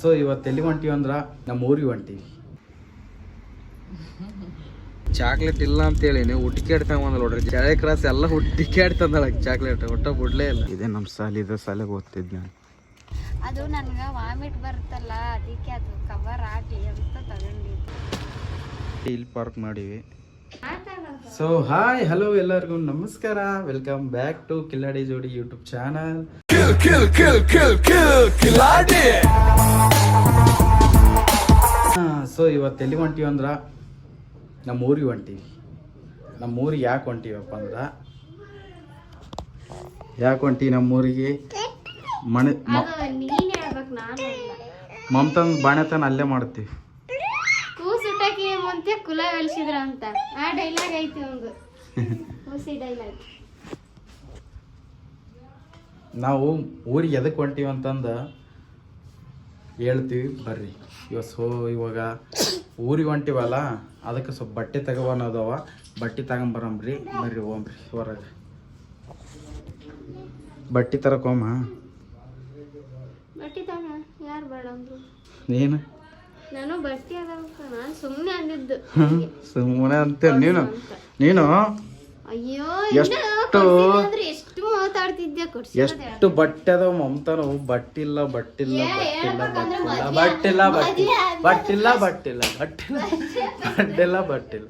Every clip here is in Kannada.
ಸೊ ಇವತ್ತು ಎಲ್ಲಿ ಹೊಂಟಿವಿ ಅಂದ್ರ ನಮ್ಮ ಊರಿಗೆ ಹೊಂಟಿವಿ. ಚಾಕ್ಲೇಟ್ ಇಲ್ಲ ಅಂತೇಳಿ ನೀವು ಹುಟ್ಟಿಕಾಡ್ ತಗೊಂಡ್ ನೋಡ್ರಿ. ಜಳೆ ಕ್ರಾಸ್ ಎಲ್ಲ ಹುಟ್ಟಿಕಾಡ್ ತಂದಳ ಚಾಕ್ಲೇಟ್ ಒಟ್ಟ ಬಿಡ್ಲೇ ಇಲ್ಲ. ಇದೇ ನಮ್ಮ ಇದೆ ಸಾಲಿಗೆ ಓದ್ತಿದ್ನ ನಾನು. ಅದು ನನಗೆ ವಾಮಿಟ್ ಬರುತ್ತಲ್ಲ ಅದಕ್ಕೆ ಅದು ಕವರ್ ಆಗಲಿ ಅಂತ ತಗೊಂಡಿದ್ದೆ ಇಲ್ಲಿ ಪಾರ್ಕ್ ಮಾಡಿವಿ. ಸೊ ಹಾಯ್ ಹಲೋ ಎಲ್ಲರಿಗೂ ನಮಸ್ಕಾರ. Welcome back to Killadi Jodi YouTube channel kill ಕಿಲ್ ಕಿಲ್ ಕಿಲ್ ಕಿಲ್ ಕಿಲಾಡಿ ಸೊ ಇವತ್ತು ಎಲ್ಲಿ ಹೊಂಟಿವಿ ಅಂದ್ರೆ? ನಮ್ಮ ಊರಿಗೆ ಹೊಂಟೀವಿ. ನಮ್ಮ ಊರಿಗೆ ಯಾಕೆ ಹೊಂಟೀವಪ್ಪ ಅಂದ್ರೆ? ಯಾಕೆ ಹೊಂಟಿ ನಮ್ಮೂರಿಗೆ? ಮನೆ ಮಮತನ ಬಾಣೆತನ ಅಲ್ಲೇ ಮಾಡ್ತೀವಿ. ಕೂಸುಟಕ್ಕೆ ಮುಂತೆ ಕುಲ ಬೆಳೆಸಿದ್ರ ಅಂತ. ಆ ಡೈಲಾಗ್ ಐತಿ ಒಂದು ಕೂಸಿ ಡೈಲಾಗ್ ನಾವು ಊರಿಗೆ ಎದಕ್ಕೆ ಹೊಂಟೀವಿ ಅಂತಂದು ಹೇಳ್ತೀವಿ ಬರ್ರಿ. ಇವಾಗ ಸೊ ಇವಾಗ ಊರಿಗೆ ಹೊಂಟಿವಲ್ಲ ಅದಕ್ಕೆ ಸ್ವಲ್ಪ ಬಟ್ಟೆ ತಗೊಬನ್ನೋದವ ಬಟ್ಟೆ ತಗೊಂಬರಂಬ್ರಿ ಬರ್ರಿ ಹೋಗ್ರಿ ಹೊರಗೆ. ಬಟ್ಟೆ ತರಕೋಮ? ನೀನು? ಸುಮ್ಮನೆ ಅಂತ ನೀನು ನೀನು. ಎಷ್ಟು ಮಾತಾಡ್ತಿದ್ದೆ ಕೊಡ್ಸಿ ಎಷ್ಟು ಬಟ್ಟೆ ಅದಾವ ಮಮತಾನು ಬಟ್ಟಿಲ್ಲ ಬಟ್ಟಿಲ್ಲ ಬಟ್ಟಿಲ್ಲ ಬಟ್ಟಿಲ್ಲ ಬಟ್ಟಿಲ್ಲ ಬಟ್ಟಿಲ್ಲ ಬಟ್ಟಿಲ್ಲ ಬಟ್ಟಿಲ್ಲ ಬಟ್ಟಿಲ್ಲ ಬಟ್ಟಿಲ್ಲ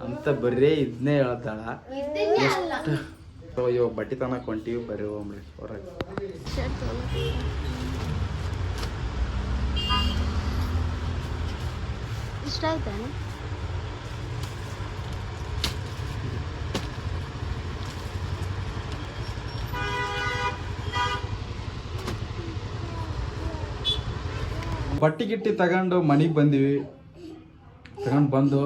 ಅಂತ ಬರೀ ಇದನ್ನೇ ಹೇಳ್ತಾಳ. ಎಷ್ಟು? ಇವಾಗ ಬಟ್ಟೆ ತನಕ ಹೊಂಟೀವಿ ಬರೀ ಹೋಗ್ಬಿಡಿ ಹೊರಗೆ ಇಷ್ಟ ಆಯ್ತಾ? ಬಟ್ಟೆ ಗಿಟ್ಟಿ ತಗೊಂಡು ಮನೆಗೆ ಬಂದಿವಿ. ತಗೊಂಡು ಬಂದು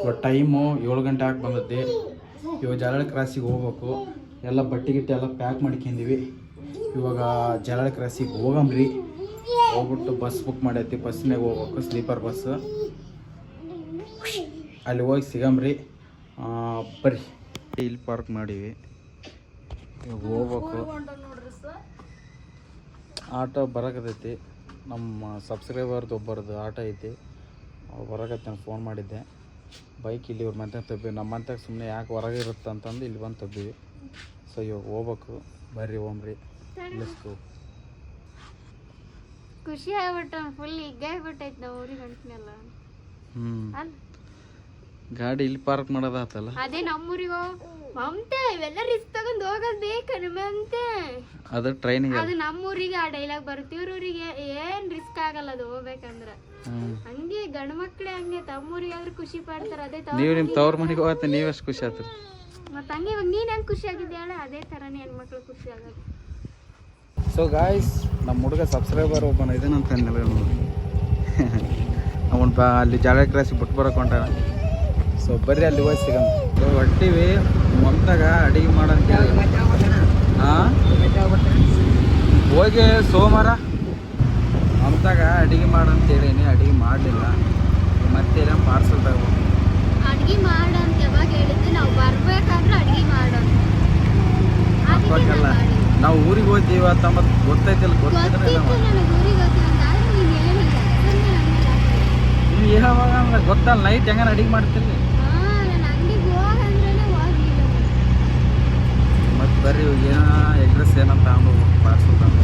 ಇವಾಗ ಟೈಮು ಏಳು ಗಂಟೆ ಆಗಿ ಬಂದೈತಿ ಇವಾಗ ಜಲಳ ಕ್ರಾಸಿಗೆ ಹೋಗ್ಬೇಕು. ಎಲ್ಲ ಬಟ್ಟೆ ಗಿಟ್ಟಿ ಎಲ್ಲ ಪ್ಯಾಕ್ ಮಾಡ್ಕೊಂಡಿವಿ. ಇವಾಗ ಜಲಳ ಕ್ರಾಸಿಗೆ ಹೋಗಂಬ್ರಿ ಹೋಗ್ಬಿಟ್ಟು ಬಸ್ ಬುಕ್ ಮಾಡೈತಿ. ಬಸ್ನಾಗ ಹೋಗ್ಬೇಕು. Sleeper bus. ಅಲ್ಲಿ ಹೋಗಿ ಸಿಗಂಬ್ರಿ ಬರ್ರಿ. ಇಲ್ಲಿ ಪಾರ್ಕ್ ಮಾಡೀವಿ. ಇವಾಗ ಹೋಗ್ಬೇಕು. ಆಟೋ ಬರಕತೈತಿ ನಮ್ಮ ಸಬ್ಸ್ಕ್ರೈಬರ್ದು ಒಬ್ಬರದು ಆಟೋ ಐತಿ. ಅವ್ರು ಬರಕತ್ತೆ ನಾನು ಫೋನ್ ಮಾಡಿದ್ದೆ. ಬೈಕ್ ಇಲ್ಲಿ ಇವ್ರ ಮನೆ ತಬ್ಬಿ ನಮ್ಮ ಮನೆಗೆ ಸುಮ್ಮನೆ ಯಾಕೆ ಹೊರಗೆ ಇರುತ್ತೆ ಅಂತಂದು ಇಲ್ಲಿ ಬಂದು ತಬ್ಬಿವಿ. ಸೊ ಇವಾಗ ಹೋಗ್ಬೇಕು. ಬರ್ರಿ ಓಮ್ರಿ ಲೆಸ್ಕು ಖುಷಿ ಆಗ್ಬಿಟ್ಟು ಫುಲ್ ಹಿಗ್ಗಾಗ್ಬಿಟ್ಟೈತೆ ನಾವು ಊರಿಗೆ ಹಂಟಿನಲ್ಲ ಹ್ಞೂ ಗಾಡಿ ಇಲ್ಲಿ ಪಾರ್ಕ್ ಮಾಡೋದಾತಲ್ಲ ಅದೇ ನಮ್ಮೂರಿಗೋ. ಮಮತೆ ಇವೆಲ್ಲ ರಿಸ್ಕ್ ತಗೊಂಡು ಹೋಗೋದ್ ಬೇಕ ನಿಮ್ಮಂತೆ ಅದು ಟ್ರೈನಿಂಗ್ ಅದು ನಮ್ಮೂರಿಗೆ ಆ ಡೈಲಾಗ್ ಬರುತ್ತೆ. ಊರಿಗೆ ಏನ್ ರಿಸ್ಕ್ ಆಗಲ್ಲ ಅದು ಹೋಗ್ಬೇಕಂದ್ರ. ಹಂಗೆ ಗಂಡು ಮಕ್ಳೇ ಹಂಗೆ ತಮ್ಮೂರಿಗೆ ಆದ್ರೆ ಖುಷಿ ಪಡ್ತಾರ ಅದೇ ನೀವು ನಿಮ್ಮ ತವ್ರ ಮನೆಗೆ ಹೋಗತ್ತೆ ನೀವೆಷ್ಟು ಖುಷಿ ಆತ್ರಿ? ಮತ್ತೆ ಹಂಗೆ ಇವಾಗ ನೀನ್ ಹೆಂಗ್ ಖುಷಿ ಆಗಿದ್ದೆ ಹೇಳ ಅದೇ ತರನೇ ಹೆಣ್ಮಕ್ಳು ಖುಷಿ ಆಗೋದು. ಸೊ ಗಾಯ್ಸ್ ನಮ್ಮ ಹುಡುಗ ಸಬ್ಸ್ಕ್ರೈಬರ್ ಒಬ್ಬನ ಇದೇನಂತ ಅವನು ಬಾ ಅಲ್ಲಿ ಜಾಗ ಕ್ರಾಸಿ ಬಿಟ್ಟು ಬರೋಕೆ ಹೊಂಟಾನ. ಸೊ ಬರ್ರಿ ಅಲ್ಲಿ ಹೋಗಿ ಸಿಗಮ್ ಹೊಟ್ಟಿವಿ. ಮಮತಾಗ ಅಡಿಗೆ ಮಾಡಂತ ಹಾಂ? ಹೋಗಿ ಸೋಮವಾರ. ಮಮತಾಗ ಅಡಿಗೆ ಮಾಡಂತ ಹೇಳೀನಿ ಅಡಿಗೆ ಮಾಡಲಿಲ್ಲ. ಮತ್ತೆ ಪಾರ್ಸಲ್ ತಗೋ. ಅಡಿಗೆ ಮಾಡಂತ ಅಂತ ಯಾವಾಗ ಹೇಳಿದ್ದೆ ನಾವು ಬರ್ಬೇಕಾದ್ರೆ ಅಡಿಗೆ ಮಾಡೋದು. ನಾವು ಊರಿಗೆ ಹೋಗ್ತೀವಿ ಅಂತ ಮತ್ತೆ ಗೊತ್ತೈತಿಲ್ಲ ಗೊತ್ತಿದ್ರೆ. ನೀವು ಯಾವಾಗ ಅಂದ್ರೆ ಗೊತ್ತಲ್ಲ ನೈಟ್ ಹೆಂಗಾರ ಅಡಿಗೆ ಮಾಡ್ತೀರಿ ಹಾ ನಾನು ಅಂಗಡಿಗೆ ಹೋಗಂದ್ರೇನೆ ಹೋಗಿಲ್ಲ ಮತ್ತೆ ಬರ್ರಿ ಏನೋ ಎಗ್ರೆಸ್ ಏನಂತ ತಗೊಂಡು ಪಾರ್ಸಲ್ ತಗೊಂಡು.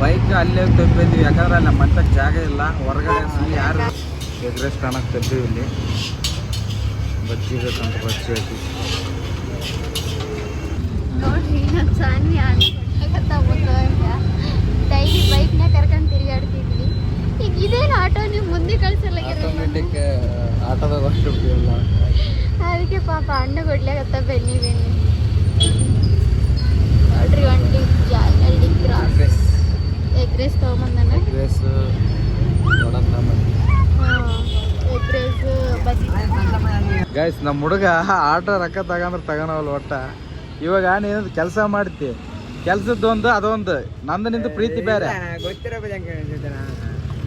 ಬೈಕ್ ಅಲ್ಲೇ ತಬ್ಬಿದ್ವಿ ಯಾಕಂದ್ರೆ ಅಲ್ಲಿ ನಮ್ಮ ಮಂಟಕ್ಕೆ ಜಾಗ ಇಲ್ಲ. ಹೊರಗಡೆ ಸುಮ್ಮನೆ ಯಾರು ಎಗ್ರೆಸ್ ಕಾಣಕ್ಕೆ ತಬ್ಬಿವಿ ಇಲ್ಲಿ. ಬಚ್ಚಿಬೇಕಂತ ಬಚ್ಚಿ ಹಾಕಿ ನೋಡ್ರಿ ನಮ್ಮ ಸಾನ್ವಿ ಡೈಲಿ ಬೈಕ್ನ ಕರ್ಕೊಂಡು ತಿರುಗಾಡ್ತಿದ್ವಿ. ಈಗ ಇದೇನು ಆಟೋ? ನೀವು ಮುಂದೆ ಕಳ್ಸಲ್ಲ ಆಟೋಮೆಟಿಕ್ ಆಟೋದಾಗ ಅಷ್ಟು ಇಲ್ಲ ಅದಕ್ಕೆ ಪಾಪ ಹಣ್ಣು ಕೊಡ್ಲಾಗತ್ತ ಬೆನ್ನಿ ಬೆನ್ನಿ ನೋಡ್ರಿ ಒಂಟಿ ಜಾಲಹಳ್ಳಿ ಕ್ರಾಸ್ ಎಗ್ ರೈಸ್ ತೊಗೊಂಬಂದನ? ಎಗ್ ರೈಸ್ ಗೈಸ್ ನಮ್ಮ ಹುಡುಗ ಆಟೋ ರೊಕ್ಕ ತಗೊಂಡ್ರೆ ತಗೋಣವಲ್ಲ ಒಟ್ಟ? ಇವಾಗ ನೀನು ಕೆಲಸ ಮಾಡ್ತಿ. ಕೆಲ್ಸದ್ದೊಂದು ಅದೊಂದು. ನಂದು ನಿಂದು ಪ್ರೀತಿ ಬೇರೆ. ಗೊತ್ತಿರೋ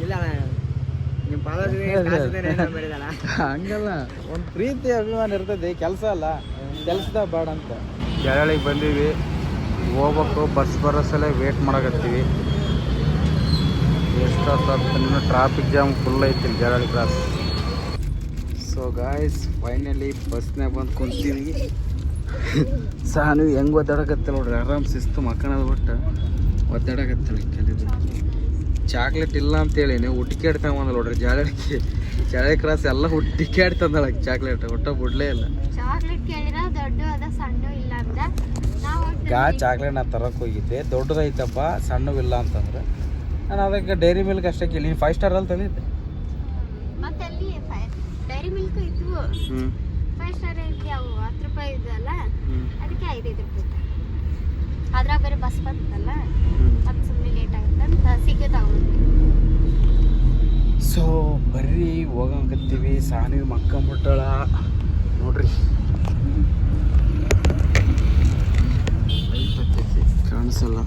ಇಲ್ಲ ನಿಮ್ಮ ಹಂಗಲ್ಲ. ಒಂದು ಪ್ರೀತಿ ಅಭಿಮಾನ ಇರ್ತದೆ ಕೆಲಸ ಅಲ್ಲ. ಕೆಲಸದ ಬೇಡ ಅಂತ. ಕೆರಳಿಗೆ ಬಂದೀವಿ. ಹೋಗ್ಬೇಕು ಬಸ್ ಬರೋ ಸಲ ವೇಟ್ ಮಾಡಕತ್ತೀವಿ ಎಷ್ಟೊತ್ತು ಟ್ರಾಫಿಕ್ ಜಾಮ್ ಫುಲ್ ಐತಿ ಜರಳಿ ಕ್ರಾಸ್ ಸೊ ಗಾಯ್ಸ್ ಫೈನಲಿ ಬಸ್ನಾಗ ಬಂದು ಕುಂತೀವಿ. ಸಾನು ಹೆಂಗೆ ಒದ್ದಾಡಕತ್ತ ನೋಡ್ರಿ ಆರಾಮ್ ಸಿಸ್ತು ಮಕ್ಕಳದ ಬಿಟ್ಟು ಒದ್ದಾಡಕತ್ತಾಳೆ ಕೆಲವು ಚಾಕ್ಲೇಟ್ ಇಲ್ಲ ಅಂತೇಳಿ ಹುಟ್ಟಿಕಾಡ್ ತಗೊಂಬಂದ ನೋಡ್ರಿ ಜಾಲಕ್ಕೆ ಜಾಳೆ ಕ್ರಾಸ್ ಎಲ್ಲ ಹುಟ್ಟಿಕಾಡ್ ತಂದಳ ಚಾಕ್ಲೇಟ್ ಒಟ್ಟ ಬಿಡ್ಲೇ ಇಲ್ಲ. ಚಾಕ್ಲೇಟ್ ಕೇಳಿರ ದೊಡ್ಡ ಅದ ಸಣ್ಣ ಇಲ್ಲ ಅಂತ. ನಾವು ಗಾ ಚಾಕ್ಲೇಟ್ ನಾ ತರಕ್ಕೆ ಹೋಗಿದ್ದೆ. ದೊಡ್ಡದೈತಪ್ಪ ಸಣ್ಣವಿಲ್ಲ ಅಂತಂದ್ರೆ. ನಾನು ಅದಕ್ಕೆ ಡೈರಿ ಮಿಲ್ಕ್ ಅಷ್ಟೇ ಕೇಳಿ ಫೈವ್ ಸ್ಟಾರ್ ಅಲ್ಲಿ ತಂದಿದ್ದೆ. ಮತ್ತೆ ಅಲ್ಲಿ ಡೈರಿ ಮಿಲ್ಕ್ ಇದ್ವು. ಫೈವ್ ಸ್ಟಾರ್ ಐತಿ ಅವು ಹತ್ತು ರೂಪಾಯಿ ಇದಲ್ಲ ಅದಕ್ಕೆ ಐದೈದು ರೂಪಾಯಿ. ಅದ್ರಾಗ ಬೇರೆ ಬಸ್ ಬಂತಲ್ಲ ಹ್ಞೂ ಅದು ಸುಮ್ಮನೆ ಲೇಟ್ ಆಗುತ್ತೆ ಸೊ ಬರ್ರಿ ಹೋಗಂಕತ್ತೀವಿ ಸಾನಿ ಮಕ್ಕಂಬಿಟ್ಟಳ ನೋಡ್ರಿ. ಕಾಣಿಸಲ್ಲ.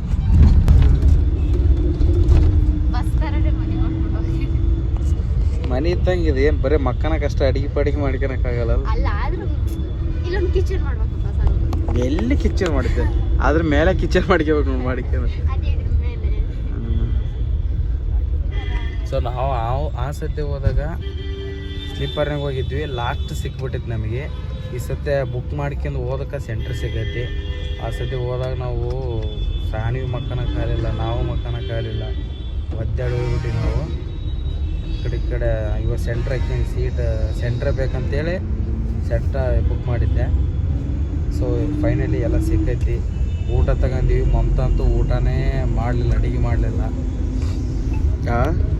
ಮನೆ ಇದ್ದಂಗೆ ಇದು. ಏನು ಬರೀ ಮಕ್ಕನ ಕಷ್ಟ ಅಡಿಗೆ ಪಡಿಗೆ ಮಾಡ್ಕೊಳಕ್ಕಾಗಲ್ಲ ಅಲ್ಲ ಆದ್ರೂ ಇಲ್ಲೊಂದು ಕಿಚನ್ ಮಾಡ್ಬೇಕಪ್ಪ ಸ್ವಲ್ಪ ಎಲ್ಲಿ ಕಿಚನ್ ಮಾಡಿದ್ದೆ? ಅದ್ರ ಮೇಲೆ ಕಿಚನ್ ಮಾಡ್ಕೋಬೇಕು ನೋಡಿ ಮಾಡ್ಕೊಂಡು ಅದೇ ಇದ್ರ ಮೇಲೆ ಸೊ ನಾವು ಆ- ಆ ಸತಿ ಹೋದಾಗ ಸ್ಲೀಪರ್ನಾಗ ಹೋಗಿದ್ವಿ. ಲಾಸ್ಟ್ ಸಿಕ್ಬಿಟ್ಟಿತ್ತು ನಮಗೆ. ಈ ಸತ್ಯ ಬುಕ್ ಮಾಡ್ಕೊಂಡು ಹೋದಕ್ಕೆ ಸೆಂಟ್ರ್ ಸಿಗೈತಿ. ಆ ಸತಿ ಹೋದಾಗ ನಾವು ಸಾಣಿ ಮಕ್ಕನ ಕಾಲಿಲ್ಲ, ನಾವು ಮಕ್ಕನ ಕಾಲಿಲ್ಲ. ಒದ್ದಾಡಿ ಹೋಗ್ಬಿಟ್ಟು ನಾವು. ಈ ಕಡೆ ಈ ಕಡೆ ಇವಾಗ ಸೆಂಟ್ರ್ ಹಾಕ್ಯಂಗೆ ಸೀಟ್ ಸೆಂಟ್ರ್ ಬೇಕಂತೇಳಿ ಸೆಂಟ್ರ ಬುಕ್ ಮಾಡಿದ್ದೆ. ಸೊ ಫೈನಲಿ ಎಲ್ಲ ಸಿಕ್ಕೈತಿ. ಊಟ ತಗೊಂಡಿವಿ. ಮಮತಾ ಅಂತೂ ಊಟನೇ ಮಾಡಲಿಲ್ಲ, ಅಡುಗೆ ಮಾಡಲಿಲ್ಲ ಏನು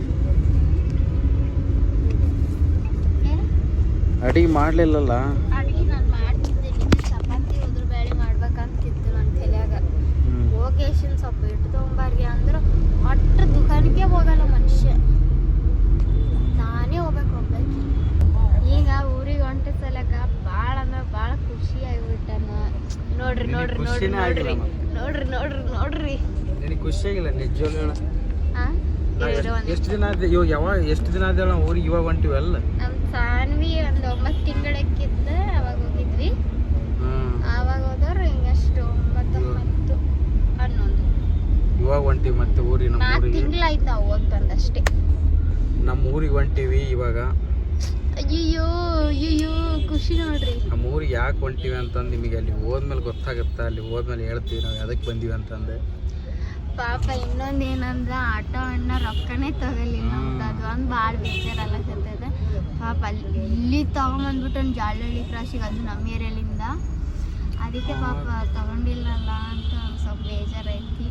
ಅಡಿಗೆ ಮಾಡಲಿಲ್ಲಲ್ಲ? ಅಡಿಗೆ ನಾನು ಮಾಡ್ತಿದ್ದೆ. ನಿನ್ನೆ ಚಪಾತಿ ಉದ್ರ ಬೇಳೆ ಮಾಡ್ಬೇಕಂತಿತ್ತು ನನ್ನ ತಲೆಯಾಗ. ಹೋಗೇಶನ್ ಸ್ವಲ್ಪ ಇಟ್ಟು ತೊಗೊಂಬಾರ್ಗಿ ಅಂದ್ರೆ ಒಟ್ಟ ದುಕಾನಿಗೆ ಹೋಗಲ್ಲ ಮನುಷ್ಯ. ನಾನೇ ಹೋಗ್ಬೇಕು ಒಬ್ಬಾಕಿ. ಈಗ ಊರಿಗೆ ಹೊಂಟ ಸಲಕ ಭಾಳ ಅಂದ್ರೆ ಭಾಳ ಖುಷಿ ಆಗ್ಬಿಟ್ಟನ. ನೋಡ್ರಿ ನೋಡ್ರಿ ನೋಡ್ರಿ ನೋಡ್ರಿ ಆಗಿಲ್ಲ ನೋಡ್ರಿ. ನೋಡ್ರಿ ನೋಡ್ರಿ ಖುಷಿ ಖುಷಿಯಾಗಿಲ್ಲ ನಿಜವಾಗ್ಲೂ ಆ? ಎಷ್ಟು ದಿನ ಆದ ಇವಾಗ ಯಾವಾಗ ಎಷ್ಟು ದಿನ ಆದ ನಾವು ಊರಿಗೆ ಇವಾಗ ಹೊಂಟಿವಲ್ಲ? ನಮ್ ಸಾನ್ವಿ ಒಂಬತ್ತು ತಿಂಗಳಕ್ಕಿದ್ದ ಅವಾಗ ಹೋಗಿದ್ವಿ. ಆವಾಗ ಹೋದವ್ರು ಹಿಂಗಷ್ಟು ಒಂಬತ್ತು ಹತ್ತು ಹನ್ನೊಂದು. ಇವಾಗ ಹೊಂಟಿವಿ ಮತ್ತೆ ಊರಿನ ನಾಲ್ಕು ತಿಂಗಳಾಯ್ತು ನಾವು ಹೋಗಿ ಬಂದಷ್ಟೇ ನಮ್ಮ ಊರಿಗೆ ಹೊಂಟಿವಿ ಇವಾಗ. ಅಯ್ಯೋ ಅಯ್ಯೋ ಖುಷಿ ನೋಡ್ರಿ. ನಮ್ಮ ಊರಿಗೆ ಯಾಕೆ ಹೊಂಟಿವಿ ಅಂತಂದು ನಿಮಗೆ ಅಲ್ಲಿ ಹೋದ್ಮೇಲೆ ಗೊತ್ತಾಗುತ್ತಾ? ಅಲ್ಲಿ ಹೋದ್ಮೇಲೆ ಹೇಳ್ತೀವಿ ನಾವು ಅದಕ್ಕೆ ಬಂದೀವಿ ಅಂತಂದು. ಪಾಪ ಇನ್ನೊಂದ್ ಏನಂದ್ರ ಆಟೋ ಅಣ್ಣ ರೊಕ್ಕನೇ ತಗೊಲಿಲ್ಲ ನಮ್ದು ಅದು ಒಂದು ಭಾಳ ಬೇಜಾರಲ್ಲಕತ್ತದ ಪಾಪ ಅಲ್ಲಿ ಇಲ್ಲಿ ತಗೊಂಬಂದ್ಬಿಟ್ಟು ಒಂದು ಜಾಲಹಳ್ಳಿ ಕ್ರಾಸಿಗೆ ಅದು ನಮ್ಮ ಏರಿಯಾಲಿಂದ. ಅದಕ್ಕೆ ಪಾಪ ತಗೊಂಡಿಲ್ಲಲ್ಲ ಅಂತ ಸ್ವಲ್ಪ ಬೇಜಾರೈತಿ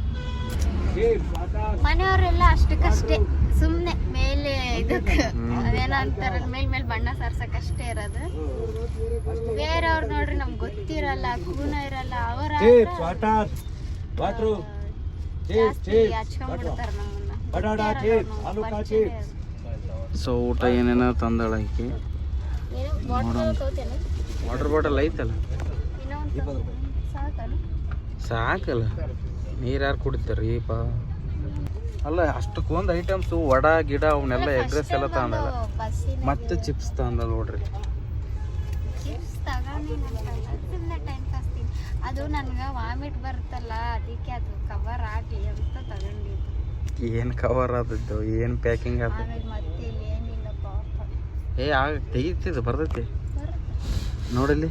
ಮನೆಯವರೆಲ್ಲ ಅಷ್ಟಕ್ಕಷ್ಟೇ. ಸುಮ್ಮನೆ ಮೇಲೆ ಇದಕ್ಕೆ ಅದೇನೋ ಅಂತಾರ ಮೇಲ್ ಮೇಲೆ ಬಣ್ಣ ಸಾರ್ಸಕ್ಕಷ್ಟೇ ಇರೋದು. ಬೇರೆಯವ್ರು ನೋಡ್ರಿ ನಮ್ಗೆ ಗೊತ್ತಿರಲ್ಲ ಕೂನ ಇರಲ್ಲ ಅವರ ಜಾಸ್ತಿ ಹಚ್ಕೊಂಡ್ಬಿಡ್ತಾರ ನಮ್ಮನ್ನ. ಸೊ ಊಟ ಏನೇನೋ ತಂದಳ ಬಾಟ್ಲ್ ವಾಟರ್ ಬಾಟಲ್ ಐತಲ್ಲ? ಸಾಕಲ್ಲ. ನೀರು ಯಾರು ಕುಡಿತಾರ ಪಾ. ಅಲ್ಲ ಅಷ್ಟಕ್ಕೊಂದು ಐಟಮ್ಸು ವಡ ಗಿಡ ಅವನ್ನೆಲ್ಲ ಎಗ್ರೆಸ್ ಎಲ್ಲ ತಂದಲ್ಲ ಮತ್ತೆ ಚಿಪ್ಸ್ ತಂದಲ್ಲ ನೋಡ್ರಿ. ಅದು ನನ್ಗೆ ವಾಮಿಟ್ ಬರುತ್ತಲ್ಲ ಅದಕ್ಕೆ ಅದು ಕವರ್ ಆಗಲಿ ಅಂತ ತಗೊಂಡಿದ್ದು. ಏನು ಕವರ್ ಆದದ್ದು? ಏನು ಪ್ಯಾಕಿಂಗ್ ಆದ ಮತ್ತೆ ಏ ಆಗ ತೆಗಿತಿದ್ದು ಬರ್ತೈತಿ. ನೋಡಲ್ಲಿ.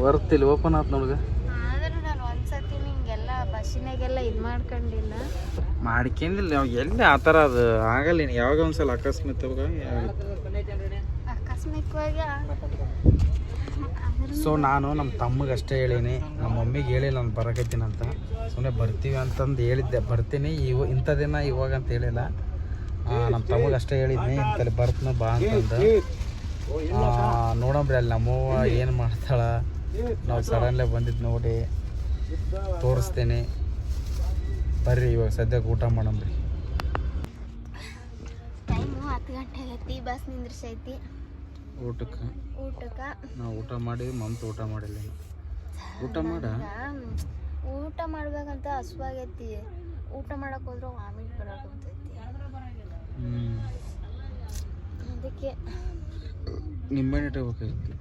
ಬರ್ತಿಲ್ಲ ಓಪನ್ ಆತ್ ನೋಡ್ಗ. ಆದ್ರೆ ನಾನು ಒಂದ್ಸತಿ ನಿಂಗೆಲ್ಲ ಬಸ್ಸಿನಾಗೆಲ್ಲ ಇದು ಮಾಡ್ಕೊಂಡಿಲ್ಲ. ಮಾಡ್ಕೊಂಡಿಲ್ಲ ನಾವು ಎಲ್ಲಿ ಆ ಥರ ಅದು ಆಗಲ್ಲ ನೀನು ಯಾವಾಗ ಒಂದ್ಸಲ ಅಕಸ್ಮಾತ್ ಆಗುತ್ತೆ. ಆಕಸ್ಮಿಕವಾಗಿ ಸೊ ನಾನು ನಮ್ಮ ತಮ್ಮಗೆ ಅಷ್ಟೇ ಹೇಳೀನಿ. ನಮ್ಮ ಮಮ್ಮಿಗೆ ಹೇಳಿಲ್ಲ ನಾನು ಬರಕತ್ತೀನಿ ಅಂತ. ಸುಮ್ಮನೆ ಬರ್ತೀವಿ ಅಂತಂದು ಹೇಳಿದ್ದೆ. ಬರ್ತೀನಿ ಇವ ಇಂಥ ದಿನ ಇವಾಗ ಅಂತ ಹೇಳಿಲ್ಲ. ನಮ್ಮ ತಮ್ಮಗೆ ಅಷ್ಟೇ ಹೇಳಿದ್ನಿ ಇಂಥಲ್ಲಿ ಬರ್ತನ ಬಾ ಅಂತಂದ. ನೋಡಂಬ್ರಿ ಅಲ್ಲಿ ನಮ್ಮವ್ವ ಏನು ಮಾಡ್ತಾಳ. ನಾವು ಸಡನ್ಲೇ ಬಂದಿದ್ದು ನೋಡಿ ತೋರಿಸ್ತೇನೆ. ಬರ್ರಿ ಇವಾಗ ಸದ್ಯಕ್ಕೆ ಊಟ ಮಾಡಂಬ್ರಿ ಟೈಮು ಹತ್ತು ಗಂಟೆ ಆಗೈತಿ ಬಸ್ ನಿಂದ್ರಿಸೈತಿ. ಊಟಕ್ಕೆ? ಊಟಕ್ಕೆ. ನಾವು ಊಟ ಮಾಡಿ ಮಮ್ತ ಊಟ ಮಾಡಿಲ್ಲ. ಊಟ ಮಾಡ? ಊಟ ಮಾಡ್ಬೇಕಂತ ಹಸುವಾಗೈತಿ. ಊಟ ಮಾಡಕ್ ಹೋದ್ರೆ ವಾಮಿಟ್ ಬರಾಕತ್ತೈತಿ. ಅದಕ್ಕೆ ನಿಂಬೆಹಣ್ಣು ಇಟ್ಕೋಬೇಕಾಗಿತ್ತು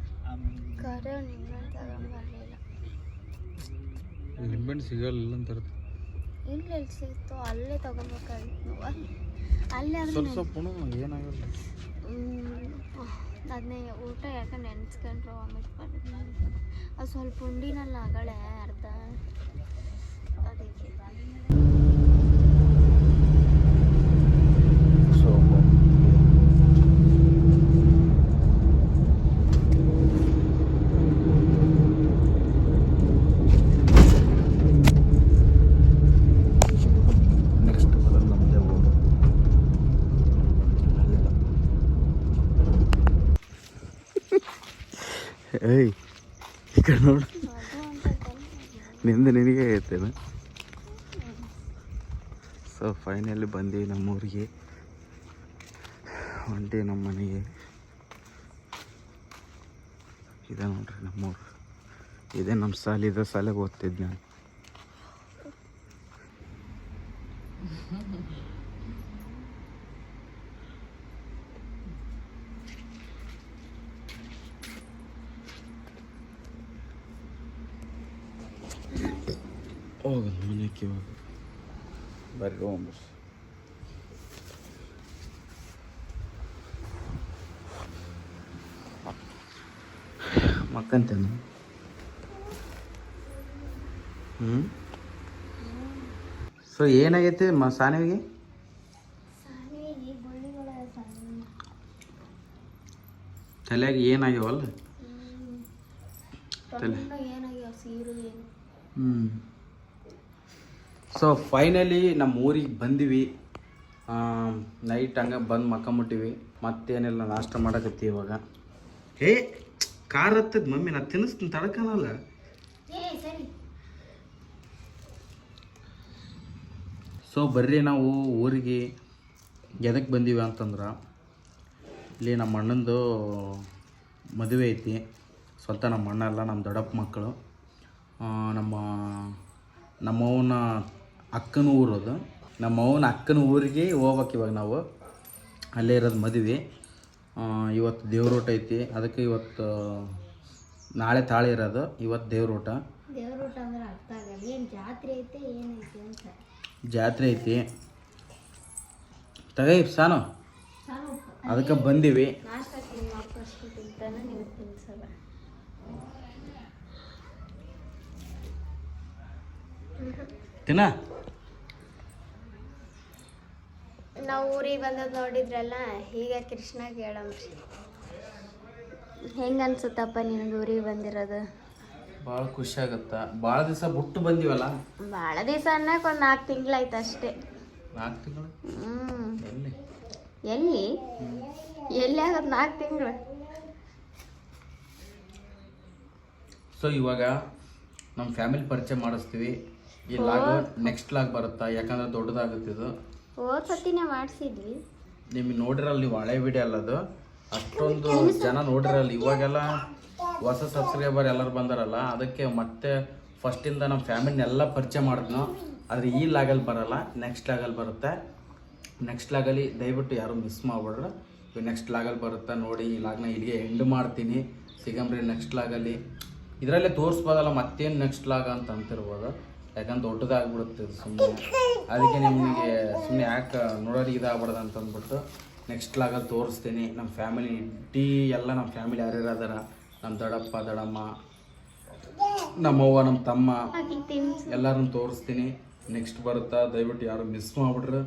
ಕರೆ ನಿಂಬೆಹಣ್ಣು ತಗೊಂಬರ್ಲಿಲ್ಲ ನಿಂಬೆಹಣ್ಣು ಸಿಗಲ್ಲ ಅಂತಾರೆ ಇಲ್ಲ ಎಲ್ಲಿ ಸಿಗುತ್ತೋ ಅಲ್ಲೇ ತಗೊಬೇಕಾಗಿತ್ತು ಅಲ್ಲೇ ಸ್ವಲ್ಪ ಸ್ವಲ್ಪ ಏನಾಗಲ್ಲ. ಅದನ್ನೇ ಊಟ ಯಾಕೆ ನೆನೆಸ್ಕೊಂಡ್ರು ವಾಮಿಟ್ ಬರುತ್ತೆ ಅದು ಸ್ವಲ್ಪ ಉಂಡಿನಲ್ಲ ಆಗಳೆ ಅರ್ಧ. ಅದಕ್ಕೆ ಸೊ ನೆಕ್ಸ್ಟ್ ಬರೋದು ನಮ್ಮದೇ ಊರು ಅಲ್ಲಿಲ್ಲ ಏಯ್, ಈ ಕಡೆ ನೋಡು. ನಿಂದು ನಿನಗೆ ಐತೇನ ಸೊ ಫೈನಲಿ ಬಂದೀವಿ ನಮ್ಮೂರಿಗೆ. ಹೊಂಟಿ ನಮ್ಮ ಮನೆಗೆ. ಇದೆ ನೋಡ್ರಿ ನಮ್ಮೂರು. ಇದೇ ನಮ್ಮ ಸಾಲಿದ ಸಾಲಿಗೆ ಓದ್ತಿದ್ದೆ ನಾನು. ಹೋಗಲ್ಲ ಮನೆಗೆ ಹೋಗ ಬರ್ರಿ ಹೋಗ್ಬರ್ರಿ ಮಕ್ಕಂತೇನು ಹ್ಞೂ ಸೊ ಏನಾಗೈತೆ? ಮ ಸಾನಿವಿಗೆ? ತಲೆಯಾಗ ಏನಾಗ್ಯಾವಲ್ಲ? ತಲೆ ಸೀರು. ಏನು ಹ್ಞೂ ಸೊ ಫೈನಲಿ ನಮ್ಮ ಊರಿಗೆ ಬಂದಿವಿ. ನೈಟ್ ಹಂಗೆ ಬಂದು ಮಕ್ಕಂಬಿಟ್ಟಿವಿ. ಮತ್ತೇನೆಲ್ಲ ನಾಷ್ಟ ಮಾಡಕತ್ತಿ ಇವಾಗ. ಏ ಕಾರ್ ಹತ್ತದ ಮಮ್ಮಿ ನಾ ತಿನ್ನಿಸ್ತೀನಿ ತಡಕನಲ್ಲ. ಏ ಸರಿ. ಸೊ ಬರ್ರಿ ನಾವು ಊರಿಗೆ. ಎದಕ್ಕೆ ಬಂದೀವಿ ಅಂತಂದ್ರೆ ಇಲ್ಲಿ ನಮ್ಮ ಅಣ್ಣಂದು ಮದುವೆ ಐತಿ. ಸ್ವಲ್ಪ ನಮ್ಮ ಅಣ್ಣ ಅಲ್ಲ ನಮ್ಮ ದೊಡ್ಡಪ್ಪ ಮಕ್ಕಳು. ಆ, ನಮ್ಮ ನಮ್ಮವನ ಅಕ್ಕನ ಊರು ಅದು ನಮ್ಮವನ ಅಕ್ಕನ ಊರಿಗೆ ಹೋಗ್ಬೇಕು ಇವಾಗ ನಾವು. ಅಲ್ಲೇ ಇರೋದು ಮದುವೆ. ಇವತ್ತು ಇವತ್ತು ದೇವ್ರೂಟ ಐತಿ. ಅದಕ್ಕೆ ಇವತ್ತು ನಾಳೆ ತಾಳಿ ಇರೋದು. ಇವತ್ತು ದೇವ್ರೂಟ. ದೇವ್ರ ಊಟ ಜಾತ್ರೆ ಐತೆ ತಗೈ ಸಾನು. ಅದಕ್ಕೆ ಬಂದೀವಿ. ತಿನ್ನ. ನಾವು ಊರಿಗೆ ಬಂದದ್ದು ನೋಡಿದ್ರಲ್ಲ ಈಗ ಕೃಷ್ಣ ಕೇಳಮ್ರಿ ಹೆಂಗೆ ಅನ್ಸುತ್ತಪ್ಪ ನಿನಗೆ ಊರಿಗೆ ಬಂದಿರೋದು? ಭಾಳ ಖುಷಿ ಆಗತ್ತ? ಭಾಳ ದಿವಸ ಬಿಟ್ಟು ಬಂದಿವಲ್ಲ? ಭಾಳ ದಿವಸ ಅನ್ನಕ್ಕೆ ಒಂದು ನಾಲ್ಕು ತಿಂಗಳಾಯ್ತು ಅಷ್ಟೇ. ನಾಲ್ಕು ತಿಂಗಳು? ಹ್ಞೂ ಎಲ್ಲಿ? ಎಲ್ಲಿ? ಎಲ್ಲಿ ಆಗೋದು ನಾಲ್ಕು ತಿಂಗಳು? ಸೊ ಇವಾಗ ನಮ್ಮ ಫ್ಯಾಮಿಲಿ ಪರಿಚಯ ಮಾಡಿಸ್ತೀವಿ. ಈ ಲಾಗ್ ನೆಕ್ಸ್ಟ್ ಲಾಗ್ ಬರುತ್ತಾ? ಯಾಕಂದ್ರೆ ದೊಡ್ಡದಾಗುತ್ತೆ ಇದು. ಹೋದ್ ಸತಿನೇ ಮಾಡಿಸಿದ್ವಿ. ನಿಮ್ಗೆ ನೋಡಿರಲ್ಲ ನೀವು ಹಳೆ ವಿಡಿಯೋ ಅಲ್ಲ ಅದು. ಅಷ್ಟೊಂದು ಜನ ನೋಡಿರಲ್ಲ. ಇವಾಗೆಲ್ಲ ಹೊಸ ಸಬ್ಸ್ಕ್ರೈಬರ್ ಎಲ್ಲರೂ ಬಂದಾರಲ್ಲ ಅದಕ್ಕೆ ಮತ್ತೆ ಫಸ್ಟಿಂದ ನಮ್ಮ ಫ್ಯಾಮಿಲಿನೆಲ್ಲ ಪರಿಚಯ ಮಾಡಿದ್ನು. ಆದರೆ ಈ ಲಾಗಲ್ಲಿ ಬರಲ್ಲ ನೆಕ್ಸ್ಟ್ ಲಾಗಲ್ಲಿ ಬರುತ್ತೆ. ನೆಕ್ಸ್ಟ್ ಲಾಗಲ್ಲಿ ದಯವಿಟ್ಟು ಯಾರು ಮಿಸ್ ಮಾಡ್ಬಿಡ್ರೆ ಇವಾಗ ನೆಕ್ಸ್ಟ್ ಲಾಗಲ್ಲಿ ಬರುತ್ತೆ ನೋಡಿ ಈ ಲಾಗ್ನ ಇಲ್ಲಿಗೆ ಎಂಡ್ ಮಾಡ್ತೀನಿ. ಸಿಗಂಬ್ರಿ ನೆಕ್ಸ್ಟ್ ಲಾಗಲ್ಲಿ ಇದರಲ್ಲೇ ತೋರಿಸ್ಬೋದಲ್ಲ ಮತ್ತೇನು ನೆಕ್ಸ್ಟ್ ಲಾಗ ಅಂತ ಅಂತಿರ್ಬೋದು. ಯಾಕಂದ್ರೆ ದೊಡ್ಡದಾಗ್ಬಿಡುತ್ತೆ ಸುಮ್ಮನೆ. ಅದಕ್ಕೆ ನಿಮಗೆ ಸುಮ್ಮನೆ ಯಾಕೆ ನೋಡೋರಿಗೆ ಇದಾಗ್ಬಾರ್ದು ಅಂತ ಅಂದ್ಬಿಟ್ಟು ನೆಕ್ಸ್ಟ್ ಲಾಗ ತೋರಿಸ್ತೀನಿ. ನಮ್ಮ ಫ್ಯಾಮಿಲಿ ಇಡೀ ಎಲ್ಲ ನಮ್ಮ ಫ್ಯಾಮಿಲಿ ಯಾರ್ಯಾರು ಅದಾರ? ನಮ್ಮ ದೊಡ್ಡಪ್ಪ, ದೊಡ್ಡಮ್ಮ ನಮ್ಮವ್ವ ನಮ್ಮ ತಮ್ಮ ಎಲ್ಲರನ್ನು ತೋರಿಸ್ತೀನಿ. ನೆಕ್ಸ್ಟ್ ಬರುತ್ತಾ? ದಯವಿಟ್ಟು ಯಾರು ಮಿಸ್ ಮಾಡಿಬಿಟ್ರೆ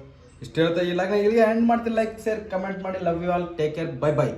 ಇಷ್ಟು ಹೇಳ್ತಾ ಇಲ್ಲ ಇಲ್ಲಿಗೆ ಎಂಡ್ ಮಾಡ್ತೀನಿ. ಲೈಕ್ ಶೇರ್ ಕಮೆಂಟ್ ಮಾಡಿ. Love you all take care bye bye